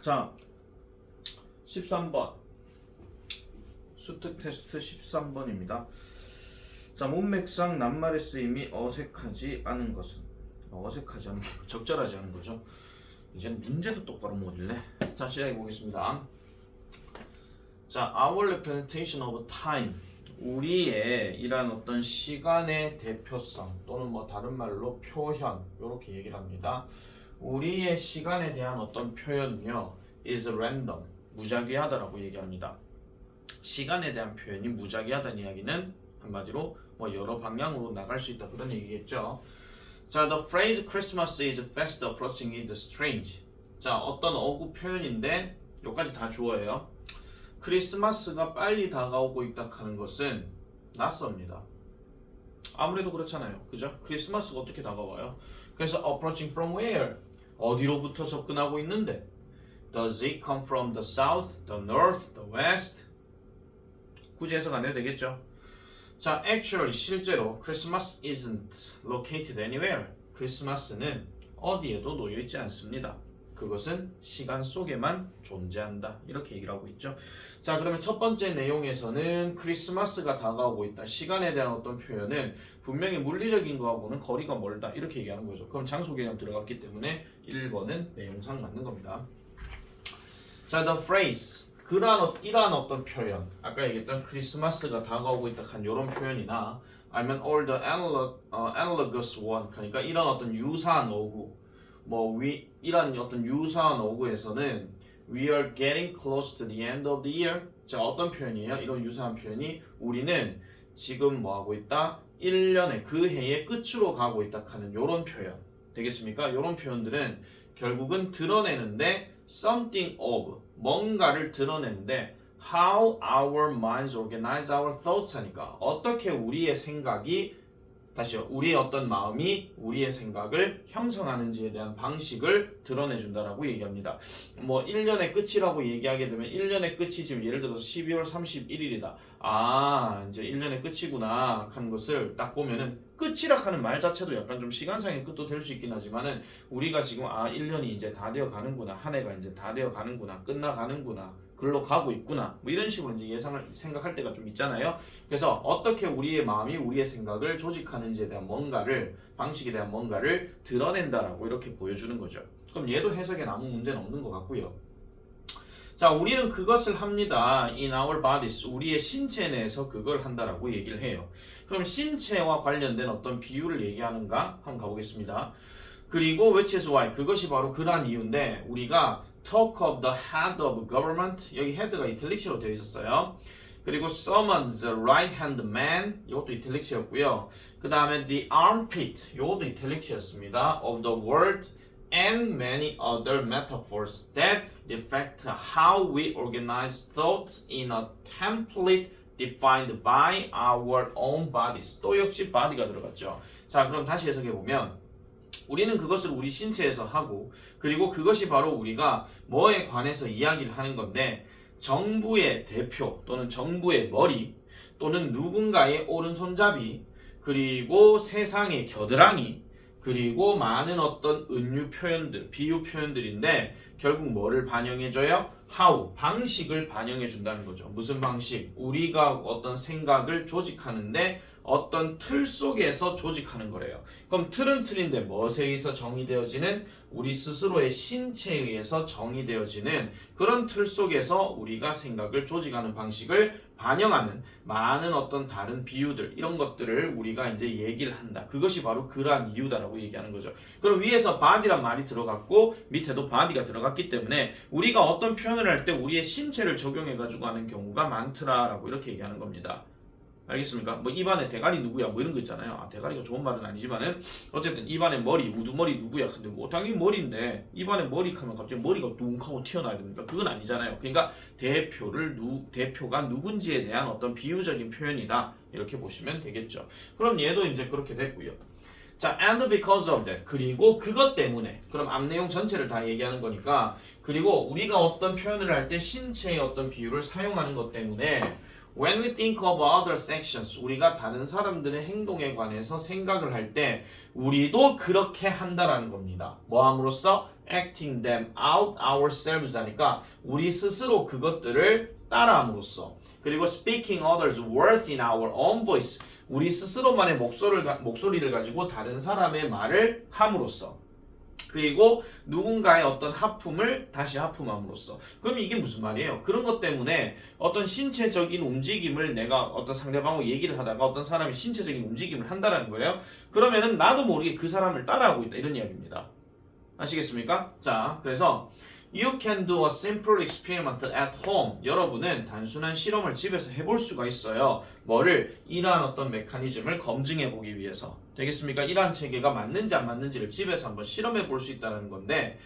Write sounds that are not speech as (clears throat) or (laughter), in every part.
자, 13번. 수특 테스트 13번입니다. 자, 문맥상 낱말의 쓰임이 어색하지 않은 것은 어색하지 않은 거, 적절하지 않은 거죠. 이제는 문제도 똑바로 못 읽네. 자, 시작해 보겠습니다. 자, our representation of time. 우리의 이란 어떤 시간의 대표성 또는 뭐 다른 말로 표현 이렇게 얘기를 합니다. 우리의 시간에 대한 어떤 표현은요 is random 무작위하다라고 얘기합니다. 시간에 대한 표현이 무작위하다는 이야기는 한마디로 뭐 여러 방향으로 나갈 수 있다 그런 얘기겠죠. 자, the phrase Christmas is fast approaching is strange. 자, 어떤 어구 표현인데 여기까지 다 주어예요. 크리스마스가 빨리 다가오고 있다 하는 것은 낯섭니다. 아무래도 그렇잖아요. 그죠? 크리스마스가 어떻게 다가와요? 그래서 approaching from where? 어디로부터 접근하고 있는데? Does it come from the south, the north, the west? 굳이 해석 안 해도 되겠죠? 자, actually 실제로 Christmas isn't located anywhere. 크리스마스는 어디에도 놓여 있지 않습니다. 그것은 시간 속에만 존재한다. 이렇게 얘기를 하고 있죠. 자, 그러면 첫 번째 내용에서는 크리스마스가 다가오고 있다. 시간에 대한 어떤 표현은 분명히 물리적인 거하고는 거리가 멀다. 이렇게 얘기하는 거죠. 그럼 장소 개념 들어갔기 때문에 1번은 내용상 맞는 겁니다. 자, the phrase. 그러한 어, 이러한 어떤 표현. 아까 얘기했던 크리스마스가 다가오고 있다 한 이런 표현이나 아니면 all the analog, 어, analogous one. 그러니까 이런 어떤 유사한 어구. 뭐 위, 이런 어떤 유사한 어구에서는 we are getting close to the end of the year. 자, 어떤 표현이에요? 이런 유사한 표현이 우리는 지금 뭐 하고 있다? 1년의 그 해의 끝으로 가고 있다 하는 이런 표현. 되겠습니까? 이런 표현들은 결국은 드러내는데 something of 뭔가를 드러내는데 how our minds organize our thoughts 하니까 어떻게 우리의 생각이 다시요. 우리의 어떤 마음이 우리의 생각을 형성하는지에 대한 방식을 드러내 준다라고 얘기합니다. 뭐 1년의 끝이라고 얘기하게 되면 1년의 끝이 지금 예를 들어서 12월 31일이다. 아, 이제 1년의 끝이구나 하는 것을 딱 보면은 끝이라 하는 말 자체도 약간 좀 시간상의 끝도 될 수 있긴 하지만은 우리가 지금 아 1년이 이제 다 되어 가는구나. 한 해가 이제 다 되어 가는구나. 끝나 가는구나. 글로 가고 있구나. 뭐 이런 식으로 이제 예상을 생각할 때가 좀 있잖아요. 그래서 어떻게 우리의 마음이 우리의 생각을 조직하는지에 대한 뭔가를 방식에 대한 뭔가를 드러낸다라고 이렇게 보여주는 거죠. 그럼 얘도 해석에 아무 문제는 없는 것 같고요. 자, 우리는 그것을 합니다. In our bodies. 우리의 신체 내에서 그걸 한다라고 얘기를 해요. 그럼 신체와 관련된 어떤 비유를 얘기하는가? 한번 가보겠습니다. 그리고 which is why. 그것이 바로 그러한 이유인데 우리가 talk of the head of government. 여기 head가 이탈릭시로 되어 있었어요. 그리고 summons the right hand man. 이것도 이탈릭시였고요. 그 다음에 the armpit. 이것도 이탈릭시였습니다. of the world. and many other metaphors that reflect how we organize thoughts in a template defined by our own bodies. 또 역시 body가 들어갔죠. 자, 그럼 다시 해석해 보면 우리는 그것을 우리 신체에서 하고 그리고 그것이 바로 우리가 뭐에 관해서 이야기를 하는 건데 정부의 대표 또는 정부의 머리 또는 누군가의 오른손잡이 그리고 세상의 겨드랑이 그리고 많은 어떤 은유 표현들, 비유 표현들인데 결국 뭐를 반영해줘요? how, 방식을 반영해준다는 거죠. 무슨 방식? 우리가 어떤 생각을 조직하는데 어떤 틀 속에서 조직하는 거래요. 그럼 틀은 틀인데 무엇에 의해서 정의되어지는 우리 스스로의 신체에 의해서 정의되어지는 그런 틀 속에서 우리가 생각을 조직하는 방식을 반영하는 많은 어떤 다른 비유들 이런 것들을 우리가 이제 얘기를 한다. 그것이 바로 그러한 이유다라고 얘기하는 거죠. 그럼 위에서 body란 말이 들어갔고 밑에도 body가 들어갔 기 때문에 우리가 어떤 표현을 할 때 우리의 신체를 적용해 가지고 하는 경우가 많더라라고 이렇게 얘기하는 겁니다. 알겠습니까? 뭐 입안에 대가리 누구야? 뭐 이런 거 있잖아요. 아, 대가리가 좋은 말은 아니지만은 어쨌든 입안에 머리, 우두머리 누구야? 근데 뭐 당연히 머리인데 입안에 머리 하면 갑자기 머리가 뚱하고 튀어나와야 됩니까? 그건 아니잖아요. 그러니까 대표를 누 대표가 누군지에 대한 어떤 비유적인 표현이다. 이렇게 보시면 되겠죠. 그럼 얘도 이제 그렇게 됐고요. 자, and because of that. 그리고 그것 때문에. 그럼 앞 내용 전체를 다 얘기하는 거니까. 그리고 우리가 어떤 표현을 할 때 신체의 어떤 비유를 사용하는 것 때문에 When we think of other sections, 우리가 다른 사람들의 행동에 관해서 생각을 할 때 우리도 그렇게 한다라는 겁니다. 뭐함으로써 acting them out ourselves 하니까 우리 스스로 그것들을 따라함으로써 그리고 speaking others words in our own voice 우리 스스로만의 목소리를, 가- 목소리를 가지고 다른 사람의 말을 함으로써 그리고 누군가의 어떤 하품을 다시 하품함으로써 그럼 이게 무슨 말이에요? 그런 것 때문에 어떤 신체적인 움직임을 내가 어떤 상대방하고 얘기를 하다가 어떤 사람이 신체적인 움직임을 한다는 거예요. 그러면은 나도 모르게 그 사람을 따라하고 있다 이런 이야기입니다. 아시겠습니까? 자, 그래서 You can do a simple experiment at home. 여러분은 단순한 실험을 집에서 해볼 수가 있어요. 뭐를 이러한 어떤 메커니즘을 검증해 보기 위해서 되겠습니까? 이러한 체계가 맞는지 안 맞는지를 집에서 한번 실험해 볼 수 있다는 건데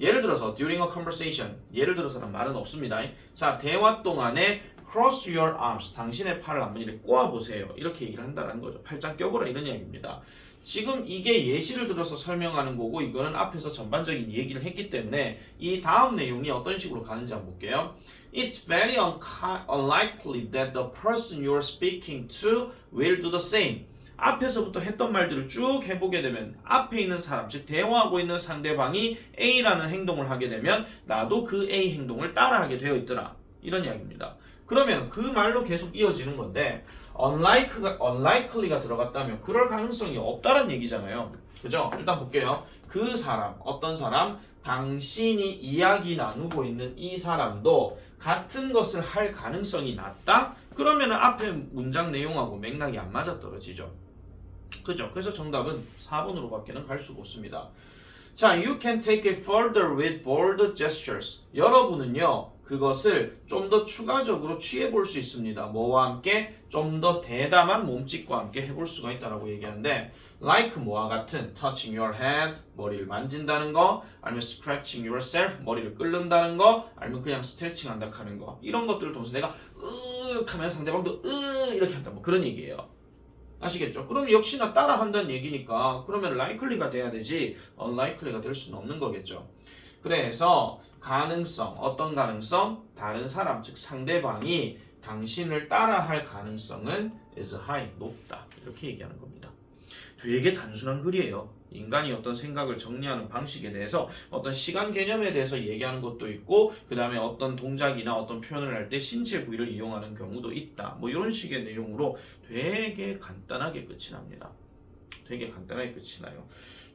예를 들어서 during a conversation 예를 들어서는 말은 없습니다. 자 대화 동안에 cross your arms 당신의 팔을 한번 이렇게 꼬아 보세요. 이렇게 얘기를 한다는 거죠. 팔짱 껴보라 이런 이야기입니다. 지금 이게 예시를 들어서 설명하는 거고 이거는 앞에서 전반적인 얘기를 했기 때문에 이 다음 내용이 어떤 식으로 가는지 한번 볼게요. It's very unlikely that the person you're speaking to will do the same. 앞에서부터 했던 말들을 쭉 해보게 되면 앞에 있는 사람, 즉 대화하고 있는 상대방이 A라는 행동을 하게 되면 나도 그 A 행동을 따라하게 되어 있더라. 이런 이야기입니다. 그러면 그 말로 계속 이어지는 건데 unlike가 unlikely가 들어갔다면 그럴 가능성이 없다는 얘기잖아요. 그죠? 일단 볼게요. 그 사람, 어떤 사람, 당신이 이야기 나누고 있는 이 사람도 같은 것을 할 가능성이 낮다? 그러면 앞에 문장 내용하고 맥락이 안 맞아 떨어지죠. 그죠? 그래서 정답은 4번으로 밖에는 갈 수가 없습니다. 자, you can take it further with bold gestures. 여러분은요, 그것을 좀 더 추가적으로 취해 볼 수 있습니다. 뭐와 함께 좀 더 대담한 몸짓과 함께 해볼 수가 있다라고 얘기하는데, like 뭐와 같은 touching your head 머리를 만진다는 거, 아니면 scratching yourself 머리를 끓는다는 거, 아니면 그냥 스트레칭 한다 하는 거 이런 것들을 통해서 내가 으 하면 상대방도 으 이렇게 한다 뭐 그런 얘기예요. 아시겠죠? 그럼 역시나 따라 한다는 얘기니까 그러면 likely가 돼야 되지 unlikely가 될 수는 없는 거겠죠. 그래서 가능성 어떤 가능성 다른 사람 즉 상대방이 당신을 따라할 가능성은 is high 높다 이렇게 얘기하는 겁니다. 되게 단순한 글이에요. 인간이 어떤 생각을 정리하는 방식에 대해서 어떤 시간 개념에 대해서 얘기하는 것도 있고 그 다음에 어떤 동작이나 어떤 표현을 할 때 신체 부위를 이용하는 경우도 있다. 뭐 이런 식의 내용으로 되게 간단하게 끝이 납니다. 되게 간단하게 끝이 나요.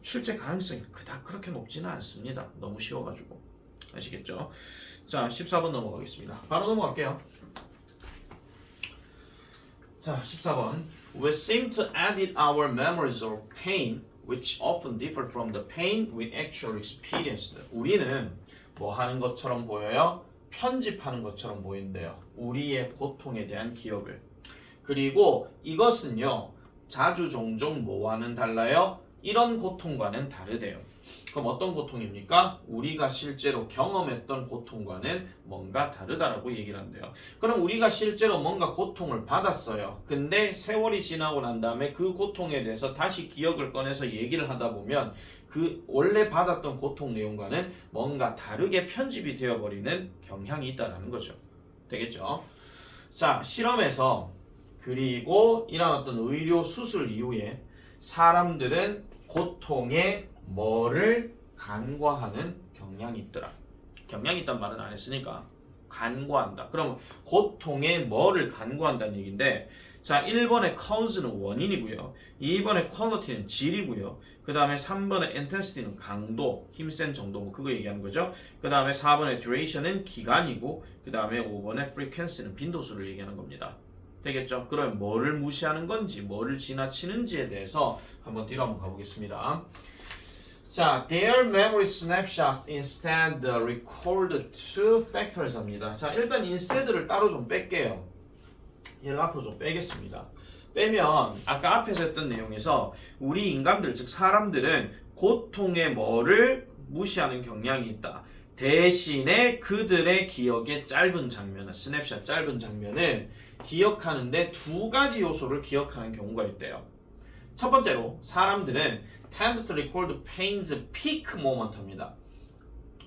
출제 가능성이 그닥 그렇게 높지는 않습니다. 너무 쉬워가지고 아시겠죠? 자 14번 넘어가겠습니다. 바로 넘어갈게요. 자 14번 We seem to edit our memories of pain which often differ from the pain we actually experienced. 우리는 뭐 하는 것처럼 보여요? 편집하는 것처럼 보인대요. 우리의 고통에 대한 기억을. 그리고 이것은요. 자주 종종 뭐와는 달라요? 이런 고통과는 다르대요. 그럼 어떤 고통입니까? 우리가 실제로 경험했던 고통과는 뭔가 다르다라고 얘기를 한대요. 그럼 우리가 실제로 뭔가 고통을 받았어요. 근데 세월이 지나고 난 다음에 그 고통에 대해서 다시 기억을 꺼내서 얘기를 하다 보면 그 원래 받았던 고통 내용과는 뭔가 다르게 편집이 되어버리는 경향이 있다는 거죠. 되겠죠? 자, 실험에서 그리고 어떤 의료 수술 이후에 사람들은 고통에 뭐를 간과하는 경향이 있더라. 경향이 있단 말은 안 했으니까 간과한다. 그럼 고통에 뭐를 간과한다는 얘기인데 자 1번의 cause는 원인이고요. 2번의 quality는 질이고요. 그 다음에 3번의 intensity는 강도, 힘센 정도 뭐 그거 얘기하는 거죠. 그 다음에 4번의 duration은 기간이고 그 다음에 5번의 frequency는 빈도수를 얘기하는 겁니다. 되겠죠? 그럼 뭐를 무시하는 건지 뭐를 지나치는지에 대해서 한번 뒤로 한번 가보겠습니다. 자, their memory snapshots instead record two factors 합니다. 자, 일단 instead를 따로 좀 뺄게요. 얘를 앞으로 좀 빼겠습니다. 빼면 아까 앞에서 했던 내용에서 우리 인간들 즉 사람들은 고통의 뭐를 무시하는 경향이 있다. 대신에 그들의 기억의 짧은 장면은 스냅샷 짧은 장면은 기억하는데 두 가지 요소를 기억하는 경우가 있대요. 첫 번째로 사람들은 tend to the pain's peak moment 합니다.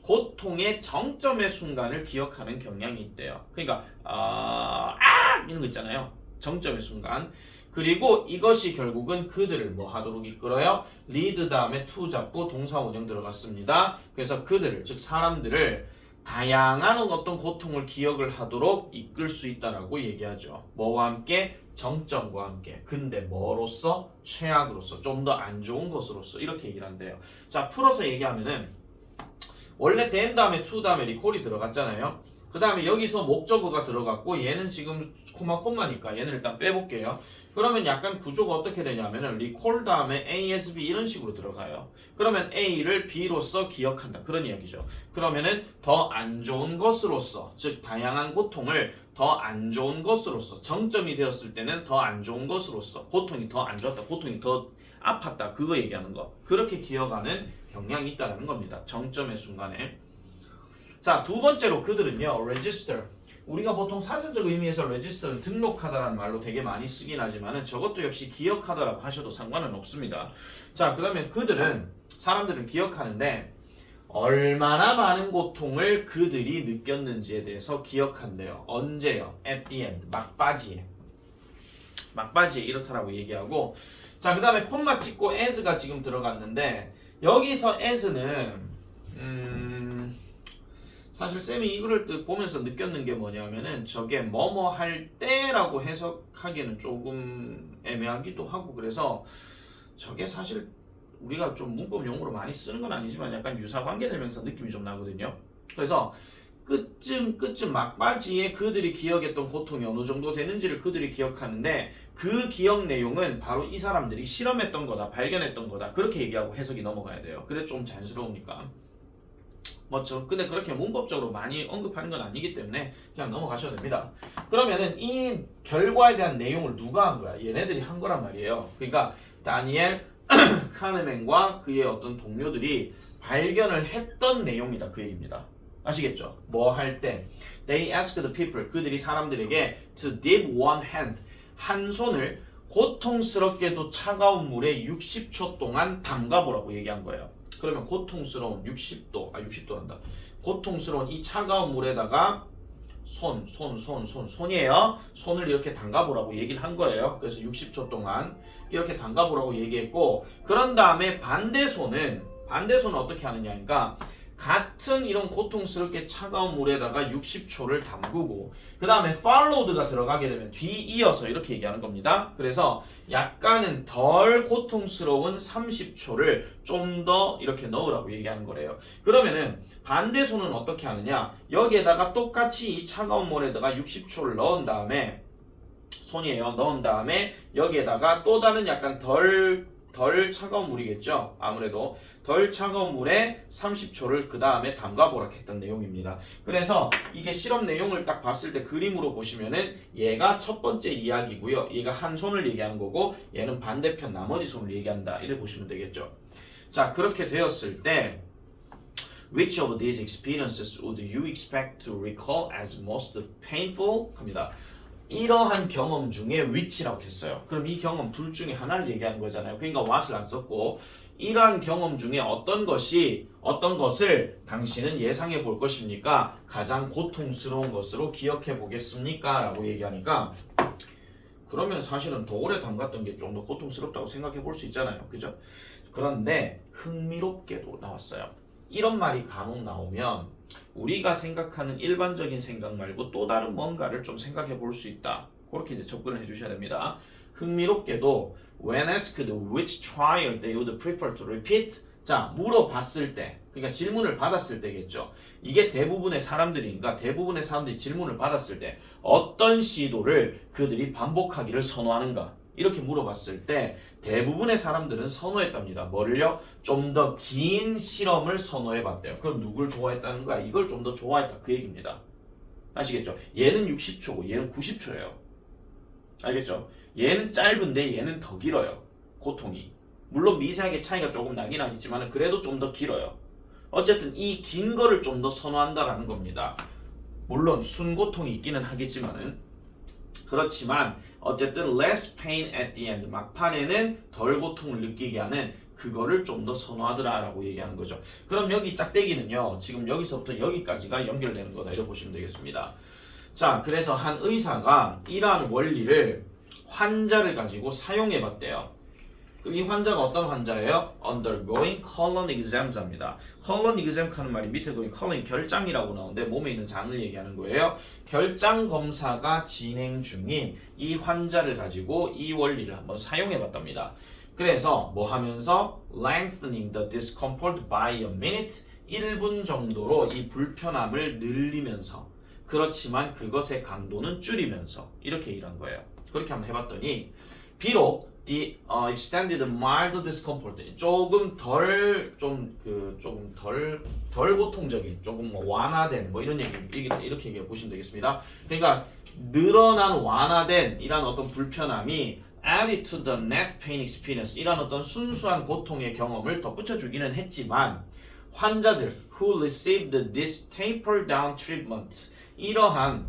고통의 정점의 순간을 기억하는 경향이 있대요. 그러니까 아, 아 이런 거 있잖아요. 정점의 순간. 그리고 이것이 결국은 그들을 뭐 하도록 이끌어요? 리드 다음에 to 잡고 동사 원형 들어갔습니다. 그래서 그들을 즉 사람들을 다양한 어떤 고통을 기억을 하도록 이끌 수 있다라고 얘기하죠. 뭐와 함께 정점과 함께. 근데 뭐로서 최악으로서 좀 더 안 좋은 것으로서 이렇게 얘기를 한대요. 자 풀어서 얘기하면은 원래 된 다음에 to 다음에 리콜이 들어갔잖아요. 그 다음에 여기서 목적어가 들어갔고 얘는 지금 코마 콤마니까 얘는 일단 빼볼게요. 그러면 약간 구조가 어떻게 되냐면은 리콜 다음에 A, S, B 이런 식으로 들어가요. 그러면 A를 B로서 기억한다 그런 이야기죠. 그러면은 더 안 좋은 것으로서 즉 다양한 고통을 더 안 좋은 것으로서 정점이 되었을 때는 더 안 좋은 것으로서 고통이 더 안 좋았다 고통이 더 아팠다 그거 얘기하는 거 그렇게 기억하는 경향이 있다는 겁니다. 정점의 순간에 자 두 번째로 그들은요 register 우리가 보통 사전적 의미에서 register는 등록하다라는 말로 되게 많이 쓰긴 하지만은 저것도 역시 기억하다라고 하셔도 상관은 없습니다. 자 그러면 그들은 사람들은 기억하는데 얼마나 많은 고통을 그들이 느꼈는지에 대해서 기억한대요. 언제요? At the end 막바지에 막바지에 이렇다라고 얘기하고 자 그 다음에 콤마 찍고 as가 지금 들어갔는데 여기서 as는 음 사실 쌤이 이거를 또 보면서 느꼈는 게 뭐냐면은 저게 뭐뭐 할 때라고 해석하기에는 조금 애매하기도 하고 그래서 저게 사실 우리가 좀 문법 용어로 많이 쓰는 건 아니지만 약간 유사 관계대명사 느낌이 좀 나거든요. 그래서 끝쯤 끝쯤 막바지에 그들이 기억했던 고통이 어느 정도 되는지를 그들이 기억하는데 그 기억 내용은 바로 이 사람들이 실험했던 거다 발견했던 거다 그렇게 얘기하고 해석이 넘어가야 돼요. 그래 좀 자연스러우니까. 뭐죠? 근데 그렇게 문법적으로 많이 언급하는 건 아니기 때문에 그냥 넘어가셔도 됩니다. 그러면은 이 결과에 대한 내용을 누가 한 거야? 얘네들이 한 거란 말이에요. 그러니까 다니엘 (clears throat) 카네맨과 그의 어떤 동료들이 발견을 했던 내용이다 그 얘기입니다. 아시겠죠? 뭐 할 때 they asked the people 그들이 사람들에게 to dip one hand 한 손을 고통스럽게도 차가운 물에 60초 동안 담가보라고 얘기한 거예요. 그러면 고통스러운 60도 아 60도 한다. 고통스러운 이 차가운 물에다가 손, 손, 손, 손, 손이에요. 손을 이렇게 담가보라고 얘기를 한 거예요. 그래서 60초 동안 이렇게 담가보라고 얘기했고, 그런 다음에 반대 손은, 반대 손은 어떻게 하느냐니까, 같은 이런 고통스럽게 차가운 물에다가 60초를 담그고, 그 다음에 followed가 들어가게 되면 뒤이어서 이렇게 얘기하는 겁니다. 그래서 약간은 덜 고통스러운 30초를 좀 더 이렇게 넣으라고 얘기하는 거래요. 그러면은 반대 손은 어떻게 하느냐? 여기에다가 똑같이 이 차가운 물에다가 60초를 넣은 다음에 손이에요. 넣은 다음에 여기에다가 또 다른 약간 덜, 덜 차가운 물이겠죠. 아무래도 덜 차가운 물에 30초를 그 다음에 담가보라 했던 내용입니다. 그래서 이게 실험 내용을 딱 봤을 때 그림으로 보시면은 얘가 첫 번째 이야기고요. 얘가 한 손을 얘기하는 거고 얘는 반대편 나머지 손을 얘기한다. 이래 보시면 되겠죠. 자 그렇게 되었을 때 Which of these experiences would you expect to recall as most painful? 합니다. 이러한 경험 중에 which라고 했어요. 그럼 이 경험 둘 중에 하나를 얘기하는 거잖아요. 그러니까 what을 안 썼고 이러한 경험 중에 어떤 것이 어떤 것을 당신은 예상해 볼 것입니까? 가장 고통스러운 것으로 기억해 보겠습니까? 라고 얘기하니까 그러면 사실은 더 오래 담갔던 게 좀 더 고통스럽다고 생각해 볼 수 있잖아요. 그죠? 그런데 흥미롭게도 나왔어요. 이런 말이 간혹 나오면 우리가 생각하는 일반적인 생각 말고 또 다른 뭔가를 좀 생각해 볼 수 있다. 그렇게 이제 접근을 해 주셔야 됩니다. 흥미롭게도 when asked which trial they would prefer to repeat 자 물어봤을 때 그러니까 질문을 받았을 때겠죠. 이게 대부분의 사람들이니까 대부분의 사람들이 질문을 받았을 때 어떤 시도를 그들이 반복하기를 선호하는가 이렇게 물어봤을 때 대부분의 사람들은 선호했답니다. 뭐를요? 좀 더 긴 실험을 선호해봤대요. 그럼 누굴 좋아했다는 거야? 이걸 좀 더 좋아했다 그 얘기입니다. 아시겠죠? 얘는 60초고 얘는 90초예요. 알겠죠? 얘는 짧은데 얘는 더 길어요. 고통이. 물론 미세하게 차이가 조금 나긴 하겠지만 그래도 좀 더 길어요. 어쨌든 이 긴 거를 좀 더 선호한다라는 겁니다. 물론 순고통이 있기는 하겠지만은 그렇지만 어쨌든 less pain at the end 막판에는 덜 고통을 느끼게 하는 그거를 좀 더 선호하더라라고 얘기하는 거죠. 그럼 여기 짝대기는요. 지금 여기서부터 여기까지가 연결되는 거다 이렇게 보시면 되겠습니다. 자, 그래서 한 의사가 이러한 원리를 환자를 가지고 사용해 봤대요. 이 환자가 어떤 환자예요? undergoing colon exams입니다. colon exam 하는 말이 밑에 보면 colon 결장이라고 나오는데 몸에 있는 장을 얘기하는 거예요. 결장 검사가 진행 중인 이 환자를 가지고 이 원리를 한번 사용해 봤답니다. 그래서 뭐 하면서 lengthening the discomfort by a minute 1분 정도로 이 불편함을 늘리면서 그렇지만 그것의 강도는 줄이면서 이렇게 일한 거예요. 그렇게 한번 해봤더니 비록 the uh, extended mild discomfort 조금 덜 좀 그 조금 덜 덜 고통적인 조금 뭐 완화된 뭐 이런 얘기 이렇게, 이렇게 얘기해 보시면 되겠습니다. 그러니까 늘어난 완화된 이란 어떤 불편함이 added to the net pain experience 이란 어떤 순수한 고통의 경험을 덧붙여 주기는 했지만 환자들 who received this taper down treatment 이러한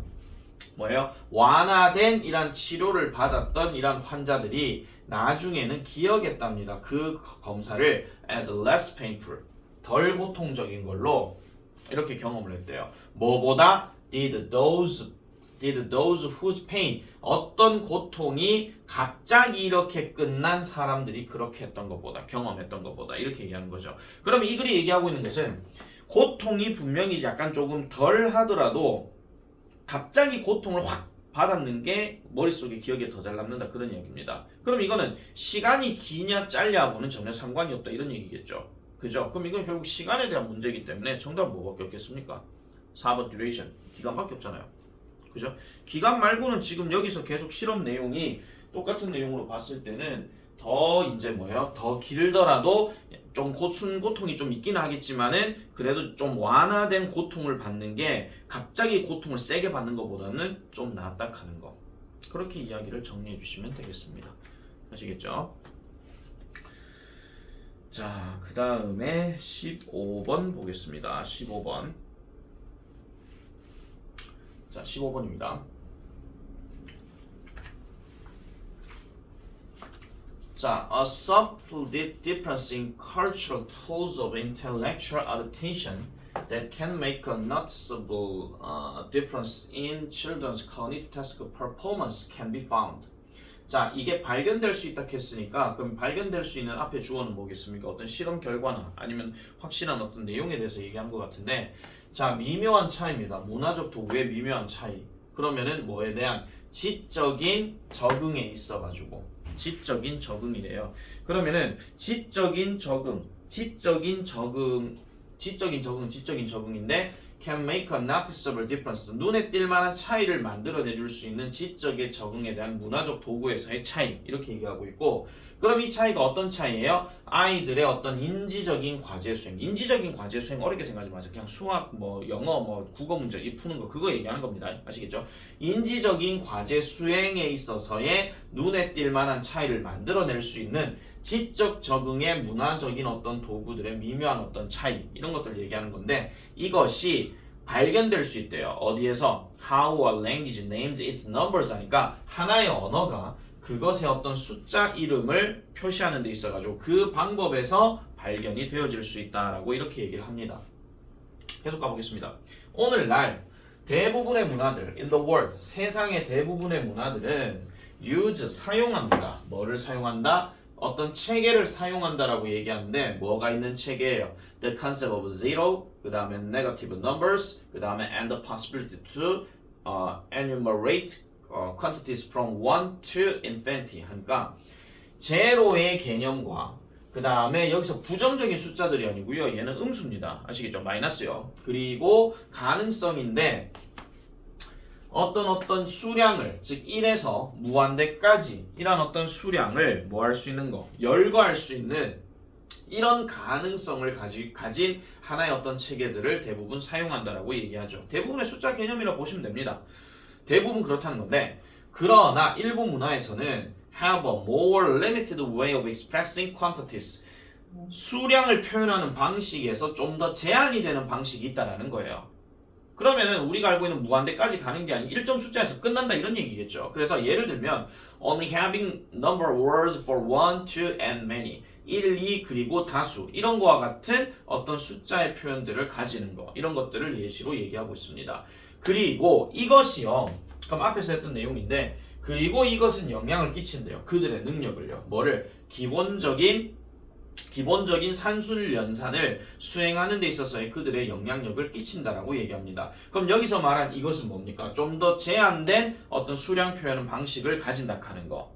뭐예요? 완화된 이란 치료를 받았던 이란 환자들이 나중에는 기억했답니다. 그 검사를 as less painful 덜 고통적인 걸로 이렇게 경험을 했대요. 뭐보다 did those did those whose pain 어떤 고통이 갑자기 이렇게 끝난 사람들이 그렇게 했던 것보다 경험했던 것보다 이렇게 얘기하는 거죠. 그럼 이 글이 얘기하고 있는 것은 고통이 분명히 약간 조금 덜 하더라도 갑자기 고통을 확 받았는 게 머릿속에 기억에 더 잘 남는다 그런 얘기입니다. 그럼 이거는 시간이 기냐 짧냐하고는 전혀 상관이 없다 이런 얘기겠죠. 그죠? 그럼 이건 결국 시간에 대한 문제이기 때문에 정답은 뭐밖에 없겠습니까? 4번 duration 기간밖에 없잖아요. 그죠? 기간 말고는 지금 여기서 계속 실험 내용이 똑같은 내용으로 봤을 때는 더 이제 뭐예요? 더 길더라도 좀 고순 고통이 좀 있기는 하겠지만은 그래도 좀 완화된 고통을 받는 게 갑자기 고통을 세게 받는 것보다는 좀 낫다 하는 거. 그렇게 이야기를 정리해 주시면 되겠습니다. 아시겠죠? 자, 그 다음에 15번 보겠습니다. 15번. 자, 15번입니다. 자, a subtle di- difference in cultural tools of intellectual attention that can make a noticeable uh, difference in children's cognitive task performance can be found. 자, 이게 발견될 수 있다 했으니까 그럼 발견될 수 있는 앞에 주어는 뭐겠습니까? 어떤 실험 결과나 아니면 확실한 어떤 내용에 대해서 얘기한 것 같은데 자, 미묘한 차이입니다. 문화적 도구의 미묘한 차이. 그러면은 뭐에 대한 지적인 적응에 있어 가지고 지적인 적응이래요. 그러면은 지적인 적응, 지적인 적응, 지적인 적응, 지적인 적응인데 can make a noticeable difference. 눈에 띌 만한 차이를 만들어내 줄 수 있는 지적의 적응에 대한 문화적 도구에서의 차이 이렇게 얘기하고 있고 그럼 이 차이가 어떤 차이예요? 아이들의 어떤 인지적인 과제 수행, 인지적인 과제 수행 어렵게 생각하지 마세요. 그냥 수학, 뭐 영어, 뭐 국어 문제 이 푸는 거 그거 얘기하는 겁니다. 아시겠죠? 인지적인 과제 수행에 있어서의 눈에 띌 만한 차이를 만들어낼 수 있는 지적 적응의 문화적인 어떤 도구들의 미묘한 어떤 차이 이런 것들 얘기하는 건데 이것이 발견될 수 있대요. 어디에서 how a language names its numbers 하니까 하나의 언어가 그것의 어떤 숫자 이름을 표시하는 데 있어가지고 그 방법에서 발견이 되어질 수 있다라고 이렇게 얘기를 합니다. 계속 가보겠습니다. 오늘날 대부분의 문화들 in the world 세상의 대부분의 문화들은 use 사용합니다. 뭐를 사용한다? 어떤 체계를 사용한다라고 얘기하는데 뭐가 있는 체계예요? The concept of zero, 그 다음에 negative numbers, 그 다음에 and the possibility to uh, enumerate uh, quantities from 1 to infinity 하니까 제로의 개념과 그 다음에 여기서 부정적인 숫자들이 아니고요. 얘는 음수입니다. 아시겠죠? 마이너스요. 그리고 가능성인데 어떤 어떤 수량을 즉 1에서 무한대까지 이런 어떤 수량을 뭐 할 수 있는 거 열거할 수 있는 이런 가능성을 가지, 가진 하나의 어떤 체계들을 대부분 사용한다라고 얘기하죠. 대부분의 숫자 개념이라고 보시면 됩니다. 대부분 그렇다는 건데 그러나 일부 문화에서는 have a more limited way of expressing quantities 수량을 표현하는 방식에서 좀 더 제한이 되는 방식이 있다라는 거예요. 그러면은 우리가 알고 있는 무한대까지 가는 게 아닌 일정 숫자에서 끝난다 이런 얘기겠죠. 그래서 예를 들면 only having number words for one, two, and many 1, 2 그리고 다수 이런 거와 같은 어떤 숫자의 표현들을 가지는 거 이런 것들을 예시로 얘기하고 있습니다. 그리고 이것이요. 그럼 앞에서 했던 내용인데 그리고 이것은 영향을 끼친대요. 그들의 능력을요. 뭐를 기본적인 기본적인 산술 연산을 수행하는 데 있어서의 그들의 영향력을 끼친다라고 얘기합니다. 그럼 여기서 말한 이것은 뭡니까? 좀 더 제한된 어떤 수량 표현 방식을 가진다 하는 거.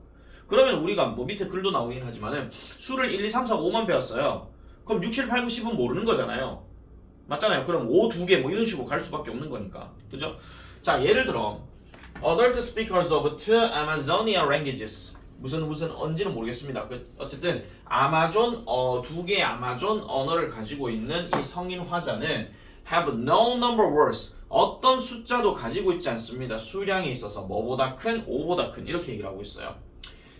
그러면 우리가 뭐 밑에 글도 나오긴 하지만은 수를 1, 2, 3, 4, 5만 배웠어요. 그럼 6, 7, 8, 9, 10은 모르는 거잖아요. 맞잖아요. 그럼 5, 2개 뭐 이런 식으로 갈 수밖에 없는 거니까. 그죠? 자, 예를 들어 Adult speakers of two Amazonia languages 무슨 무슨 언지는 모르겠습니다. 그 어쨌든 아마존 어, 두 개의 아마존 언어를 가지고 있는 이 성인 화자는 have no number words 어떤 숫자도 가지고 있지 않습니다. 수량이 있어서 뭐보다 큰, 5보다 큰 이렇게 얘기를 하고 있어요.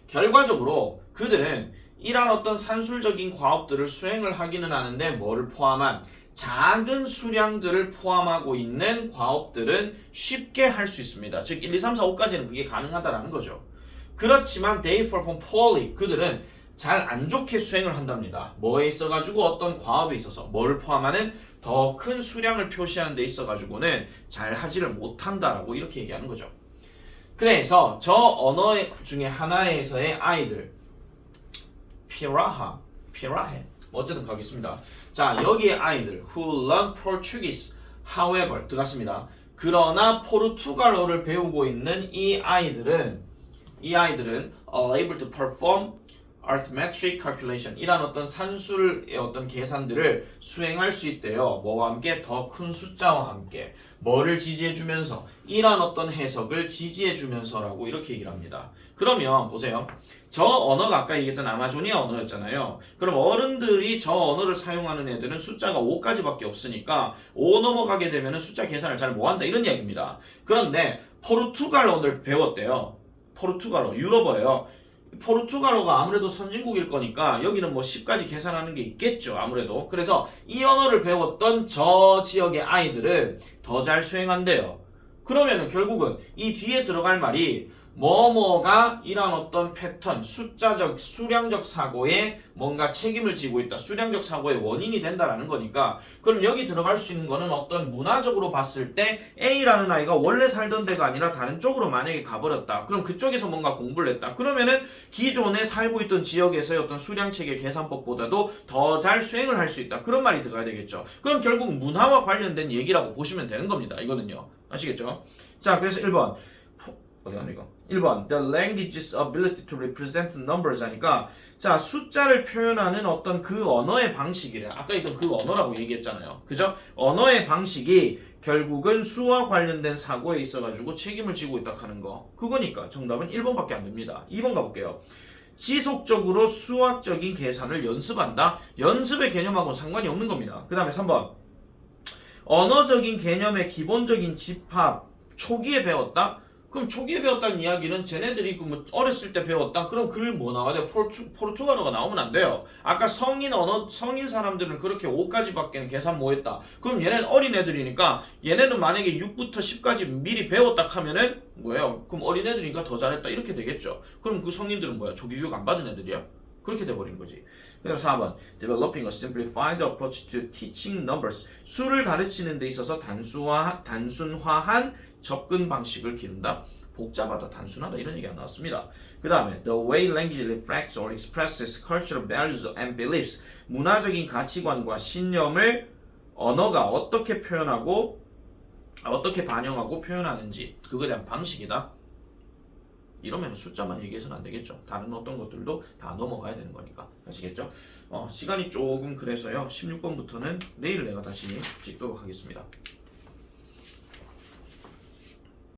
결과적으로 그들은 이러한 어떤 산술적인 과업들을 수행을 하기는 하는데 뭐를 포함한 작은 수량들을 포함하고 있는 과업들은 쉽게 할 수 있습니다. 즉 1, 2, 3, 4, 5까지는 그게 가능하다라는 거죠. 그렇지만 they perform poorly 그들은 잘 안 좋게 수행을 한답니다. 뭐에 있어 가지고 어떤 과업에 있어서 뭐를 포함하는 더 큰 수량을 표시하는 데 있어 가지고는 잘 하지를 못한다라고 이렇게 얘기하는 거죠. 그래서 저 언어 중에 하나에서의 아이들 피라하, 피라해 뭐 어쨌든 가겠습니다. 자 여기에 아이들 who learn Portuguese, however 들어갔습니다. 그러나 포르투갈어를 배우고 있는 이 아이들은 이 아이들은 are able to perform arithmetic calculation 이란 어떤 산술의 어떤 계산들을 수행할 수 있대요. 뭐와 함께 더 큰 숫자와 함께 뭐를 지지해 주면서 이란 어떤 해석을 지지해 주면서라고 이렇게 얘기를 합니다. 그러면 보세요. 저 언어가 아까 얘기했던 아마존이아 언어였잖아요. 그럼 어른들이 저 언어를 사용하는 애들은 숫자가 5까지밖에 없으니까 5 넘어가게 되면 숫자 계산을 잘 못한다 이런 이야기입니다. 그런데 포르투갈어를 배웠대요. 포르투갈어, 유럽어예요. 포르투갈어가 아무래도 선진국일 거니까 여기는 뭐 10까지 계산하는 게 있겠죠. 아무래도. 그래서 이 언어를 배웠던 저 지역의 아이들은 더 잘 수행한대요. 그러면은 결국은 이 뒤에 들어갈 말이 뭐뭐가 이런 어떤 패턴, 숫자적, 수량적 사고에 뭔가 책임을 지고 있다. 수량적 사고의 원인이 된다라는 거니까 그럼 여기 들어갈 수 있는 거는 어떤 문화적으로 봤을 때 A라는 아이가 원래 살던 데가 아니라 다른 쪽으로 만약에 가버렸다. 그럼 그쪽에서 뭔가 공부를 했다. 그러면은 기존에 살고 있던 지역에서의 어떤 수량 체계 계산법보다도 더 잘 수행을 할 수 있다. 그런 말이 들어가야 되겠죠. 그럼 결국 문화와 관련된 얘기라고 보시면 되는 겁니다. 이거는요. 아시겠죠? 자, 그래서 1번. 어디 갔나 이거? 1번 The language's ability to represent numbers 하니까 자 숫자를 표현하는 어떤 그 언어의 방식이래. 아까 있던 그 언어라고 얘기했잖아요. 그죠? 언어의 방식이 결국은 수와 관련된 사고에 있어가지고 책임을 지고 있다 하는 거. 그거니까 정답은 1번밖에 안 됩니다. 2번 가볼게요. 지속적으로 수학적인 계산을 연습한다. 연습의 개념하고는 상관이 없는 겁니다. 그 다음에 3번. 언어적인 개념의 기본적인 집합 초기에 배웠다 그럼 초기에 배웠다는 이야기는 쟤네들이 그뭐 어렸을 때 배웠다. 그럼 글뭐 나와야 돼? 포르투, 포르투갈어가 나오면 안 돼요. 아까 성인 언어 성인 사람들은 그렇게 5까지밖에 계산 못 했다. 그럼 얘네는 어린 애들이니까 얘네는 만약에 6부터 10까지 미리 배웠다 하면은 뭐예요? 그럼 어린 애들이니까 더 잘했다. 이렇게 되겠죠. 그럼 그 성인들은 뭐야? 조기 교육 안 받은 애들이야? 그렇게 돼버린 거지. 그다음 4번 developing a simplified approach to teaching numbers 수를 가르치는 데 있어서 단수화 단순화한 접근 방식을 기른다. 복잡하다, 단순하다 이런 얘기 안 나왔습니다. 그 다음에 the way language reflects or expresses cultural values and beliefs 문화적인 가치관과 신념을 언어가 어떻게 표현하고 어떻게 반영하고 표현하는지 그거에 대한 방식이다. 이러면 숫자만 얘기해서는 안 되겠죠. 다른 어떤 것들도 다 넘어가야 되는 거니까. 아시겠죠? 어, 시간이 조금 그래서요. 16번부터는 내일 내가 다시 찍도록 하겠습니다.